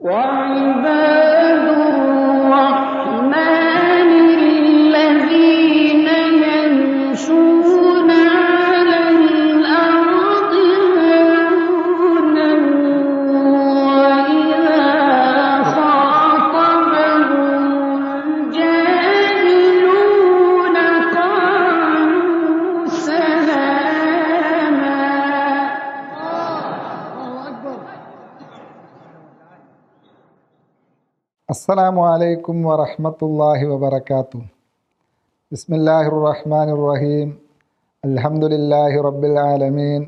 وعباد അസ്സലാമു അലൈക്കും വറഹ്മത്തുള്ളാഹി വബറകാതുഹു. ബിസ്മില്ലാഹിർ റഹ്മാനിർ റഹീം അൽഹംദുലില്ലാഹി റബ്ബിൽ ആലമീൻ.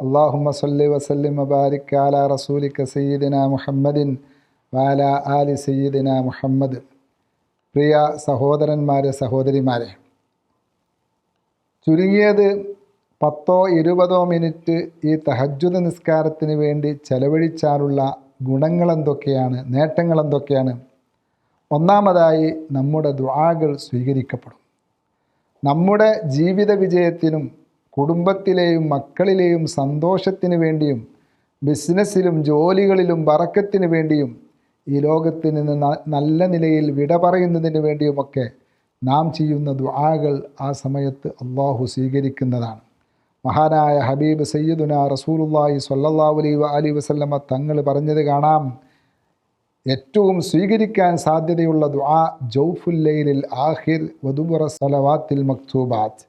അല്ലാഹുമ്മ സല്ലി വസല്ലിം വബാരിക് അലാ റസൂലിക സയ്യിദിന മുഹമ്മദിൻ വാല ആലി സയ്യിദിന മുഹമ്മദ്. പ്രിയ സഹോദരന്മാരെ സഹോദരിമാരെ. ചുരുങ്ങിയത് പത്തോ ഇരുപതോ മിനിറ്റ് ഈ തഹജ്ജുദ് നിസ്കാരത്തിന് വേണ്ടി ചെലവഴിച്ചാലുള്ള ഗുണങ്ങൾ എന്തൊക്കെയാണ് നേട്ടങ്ങൾ എന്തൊക്കെയാണ് ഒന്നാമതായി നമ്മുടെ ദ്വാകൾ സ്വീകരിക്കപ്പെടും. നമ്മുടെ ജീവിത വിജയത്തിനും കുടുംബത്തിലെയും മക്കളിലെയും സന്തോഷത്തിന് വേണ്ടിയും ബിസിനസ്സിലും ജോലികളിലും വറക്കത്തിന് വേണ്ടിയും ഈ ലോകത്ത് നിന്ന് നല്ല നിലയിൽ വിട പറയുന്നതിന് വേണ്ടിയുമൊക്കെ നാം ചെയ്യുന്ന ദുആകൾ ആ സമയത്ത് അള്ളാഹു സ്വീകരിക്കുന്നതാണ്. മഹാനായ ഹബീബ് സയ്യിദുന റസൂലുള്ളാഹി സ്വല്ലല്ലാഹു അലൈഹി അലി വസല്ലമ തങ്ങൾ പറഞ്ഞത് കാണാം. ഏറ്റവും സ്വീകരിക്കാൻ സാധ്യതയുള്ള ദുആ ജൗഫുല്ലൈലിൽ ആഹിർ വധുബുറ സലവാത്തിൽ മക്തൂബാത്ത്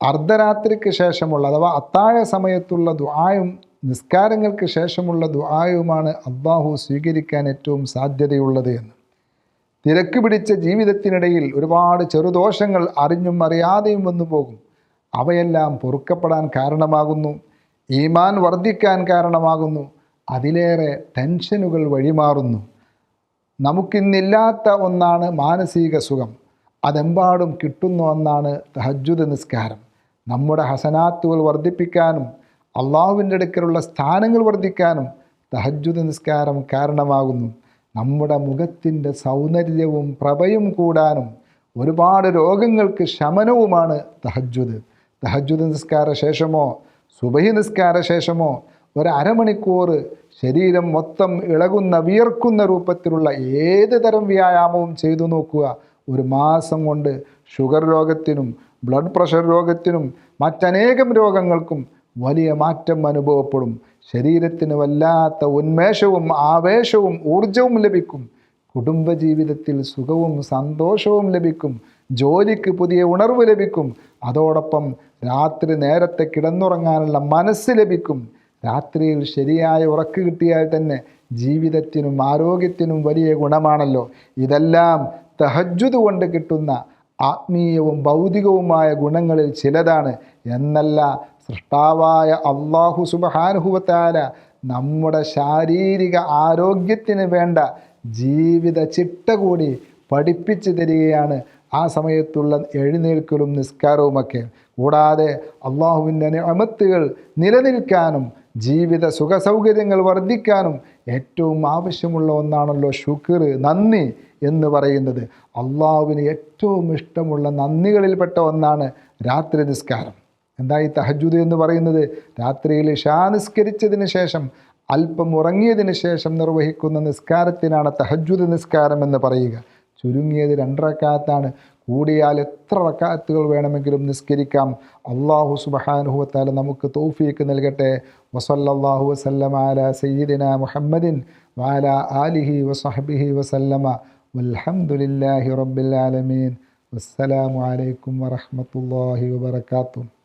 അർദ്ധരാത്രിക്ക് ശേഷമുള്ള അഥവാ അത്താഴ സമയത്തുള്ള ദുആയും നിസ്കാരങ്ങൾക്ക് ശേഷമുള്ള ദുആയുമാണ് അള്ളാഹു സ്വീകരിക്കാൻ ഏറ്റവും സാധ്യതയുള്ളത് എന്ന്. തിരക്ക് പിടിച്ച ജീവിതത്തിനിടയിൽ ഒരുപാട് ചെറുദോഷങ്ങൾ അറിഞ്ഞും അറിയാതെയും വന്നു പോകും അവയെല്ലാം പൊറുക്കപ്പെടാൻ കാരണമാകുന്നു ഈമാൻ വർദ്ധിക്കാൻ കാരണമാകുന്നു അതിലേറെ ടെൻഷനുകൾ വഴിമാറുന്നു. നമുക്കിന്നില്ലാത്ത ഒന്നാണ് മാനസിക സുഖം. അതെമ്പാടും കിട്ടുന്ന ഒന്നാണ് തഹജ്ജുദ് നിസ്കാരം. നമ്മുടെ ഹസനാത്തുകൾ വർദ്ധിപ്പിക്കാനും അള്ളാഹുവിന്റെ അടുക്കലുള്ള സ്ഥാനങ്ങൾ വർദ്ധിക്കാനും തഹജ്ജുദ് നിസ്കാരം കാരണമാകുന്നു. നമ്മുടെ മുഖത്തിന്റെ സൗന്ദര്യവും പ്രഭയും കൂടാനും ഒരുപാട് രോഗങ്ങൾക്ക് ശമനവുമാണ് തഹജ്ജുദ്. തഹജ്ജുദ് നിസ്കാര ശേഷമോ സുബഹി നിസ്കാര ശേഷമോ ഒരമണിക്കൂർ ശരീരം മൊത്തം ഇളകുന്ന വിയർക്കുന്ന രൂപത്തിലുള്ള ഏത് തരം വ്യായാമവും ചെയ്തു നോക്കുക. ഒരു മാസം കൊണ്ട് ഷുഗർ രോഗത്തിനും ബ്ലഡ് പ്രഷർ രോഗത്തിനും മറ്റനേകം രോഗങ്ങൾക്കും വലിയ മാറ്റം അനുഭവപ്പെടും. ശരീരത്തിന് വല്ലാത്ത ഉന്മേഷവും ആവേശവും ഊർജവും ലഭിക്കും. കുടുംബജീവിതത്തിൽ സുഖവും സന്തോഷവും ലഭിക്കും. ജോലിക്ക് പുതിയ ഉണർവ് ലഭിക്കും. അതോടൊപ്പം രാത്രി നേരത്തെ കിടന്നുറങ്ങാനുള്ള മനസ്സ് ലഭിക്കും. രാത്രിയിൽ ശരിയായ ഉറക്ക് കിട്ടിയാൽ തന്നെ ജീവിതത്തിനും ആരോഗ്യത്തിനും വലിയ ഗുണമാണല്ലോ. ഇതെല്ലാം തഹജ്ജുദ് കൊണ്ട് കിട്ടുന്ന ആത്മീയവും ഭൗതികവുമായ ഗുണങ്ങളിൽ ചിലതാണ്. എന്നല്ല സൃഷ്ടാവായ അള്ളാഹു സുബഹാനുഹുവത്താല നമ്മുടെ ശാരീരിക ആരോഗ്യത്തിന് വേണ്ട ജീവിത ചിട്ട കൂടി പഠിപ്പിച്ചു തരികയാണ് ആ സമയത്തുള്ള എഴുന്നേൽക്കലും നിസ്കാരവുമൊക്കെ കൂടാതെ അള്ളാഹുവിന്റെ അമത്തുകൾ നിലനിൽക്കാനും ജീവിത സുഖസൗകര്യങ്ങൾ വർദ്ധിക്കാനും ഏറ്റവും ആവശ്യമുള്ള ഒന്നാണല്ലോ ശുക്ർ നന്ദി എന്ന് പറയുന്നത്. അള്ളാഹുവിന് ഏറ്റവും ഇഷ്ടമുള്ള നന്ദികളിൽപ്പെട്ട ഒന്നാണ് രാത്രി നിസ്കാരം. എന്താ ഈ തഹജുദ് എന്ന് പറയുന്നത് രാത്രിയിൽ ഷാ നിസ്കരിച്ചതിന് ശേഷം അല്പം ഉറങ്ങിയതിന് ശേഷം നിർവഹിക്കുന്ന നിസ്കാരത്തിനാണ് തഹജുദ് നിസ്കാരം എന്ന് പറയുക. ചുരുങ്ങിയത് രണ്ടറക്കാത്താണ് കൂടിയാൽ എത്ര റക്കാത്തുകൾ വേണമെങ്കിലും നിസ്കരിക്കാം. അള്ളാഹു സുബഹാനുഹുവത്താല നമുക്ക് തൗഫീക്ക് നൽകട്ടെ. വസല്ലാഹു വസല്ലമ അല സയ്യിദിന മുഹമ്മദിൻ വാല ആലിഹി വസഹബിഹി വസല്ലമ. വൽഹംദുലില്ലാഹി റബ്ബിൽ ആലമീൻ. വസ്സലാമു അലൈക്കും വറഹ്മത്തുള്ളാഹി വബറകാതുഹു.